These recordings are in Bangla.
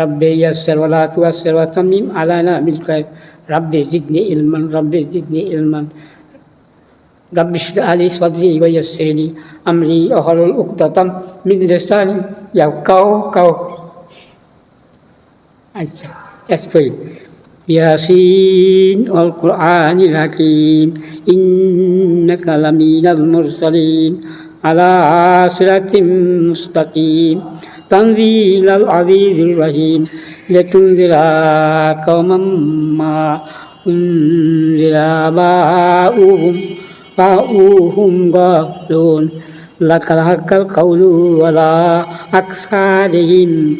رب يسر ولا تؤسر وتمم علينا بالخير رب زدني علما رب زدني علما رب اشرح لي صدري ويسر لي امري واحلل عقدة من لساني يفقهوا قولي আচ্ছা এস করি ياسين والقرآن الحكيم إنك لمن المرسلين على صراط مستقيم تنزيل العزيز الرحيم لتنذر قوما ما أنذر آباؤهم فأوهم غافلون لك الحق القول ولا أكثرهم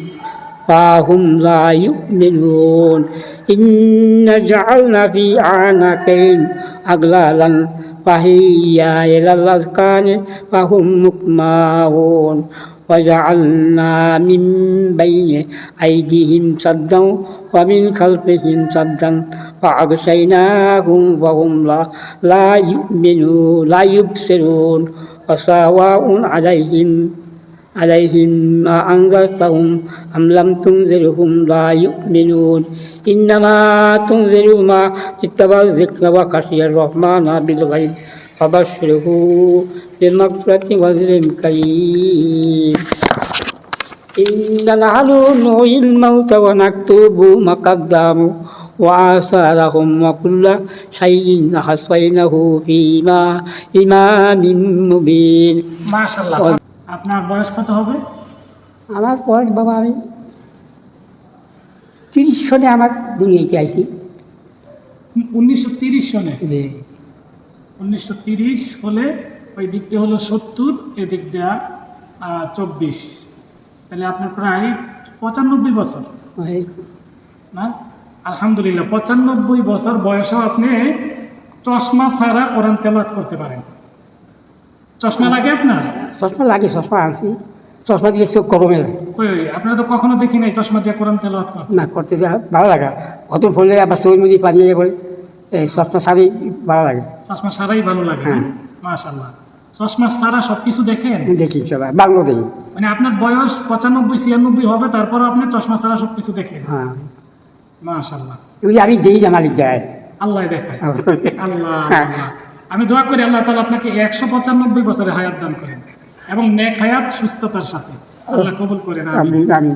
فهم لا يؤمنون إن جعلنا في أعناقهم أغلالا فهي إلى الأذقان فهم مقماحون وجعلنا من بين أيديهم سدا ومن خلفهم سدا فأغشيناهم وهم لا, لا يؤمنون لا يبصرون وسواء عليهم عليهم ما أنذرتهم أم لم تنذرهم لا يؤمنون إنما تنذر ما اتبع الذكر وخشي الرحمن بالغيب فبشره بمغفرة وزر كريم إن نحن نحيي الموت ونكتب ما قدموا وآثارهم وكل شيء أحصيناه فيما إمام مبين মাশাল্লাহ আপনার বয়স কত হবে আমার বয়স বাবা আমি তিরিশ সনে আমার দুনিয়াতে আইছি উনিশশো তিরিশ সনে যে উনিশশো হলে ওই দিক দিয়ে হলো সত্তর এদিক দেওয়া চব্বিশ। তাহলে আপনার প্রায় পঁচানব্বই বছর। না? আলহামদুলিল্লাহ পঁচানব্বই বছর বয়সেও আপনি চশমা ছাড়া কোরআন তেলাওয়াত করতে পারেন। চশমা লাগে আপনার? চশমা লাগে চশমা আনছি চশমা দিয়ে চোখ গরমে লাগে। কই আপনারা তো কখনো দেখি নাই চশমা দিয়ে কোরআন তেলাওয়াত করতে। না করতে যা ভালো লাগে। কত ফুললে আবার চোখ মুদি পানি পড়ে। এই চশমা শাড়ি ভালো লাগে। চশমা ছাড়াই ভালো লাগে। হ্যাঁ। মাশাল্লাহ চশমা ছাড়া সব কিছু দেখেন? দেখি সবাই বাংলো দেখি মানে আপনার বয়স পঁচানব্বই ছিয়ানব্বই হবে তারপর আপনি চশমা ছাড়া সব কিছু দেখেন। হ্যাঁ। মাশাল্লাহ এগুলি আমি দিই না মালিক দেয়। আল্লাহ দেখায়। আল্লাহ। আমি দোয়া করি আল্লাহ তালা আপনাকে একশো পঁচানব্বই বছরে হায়াত দান করেন এবং নেক হায়াত সুস্থতার সাথে। আল্লাহ কবুল করেন আমি আমি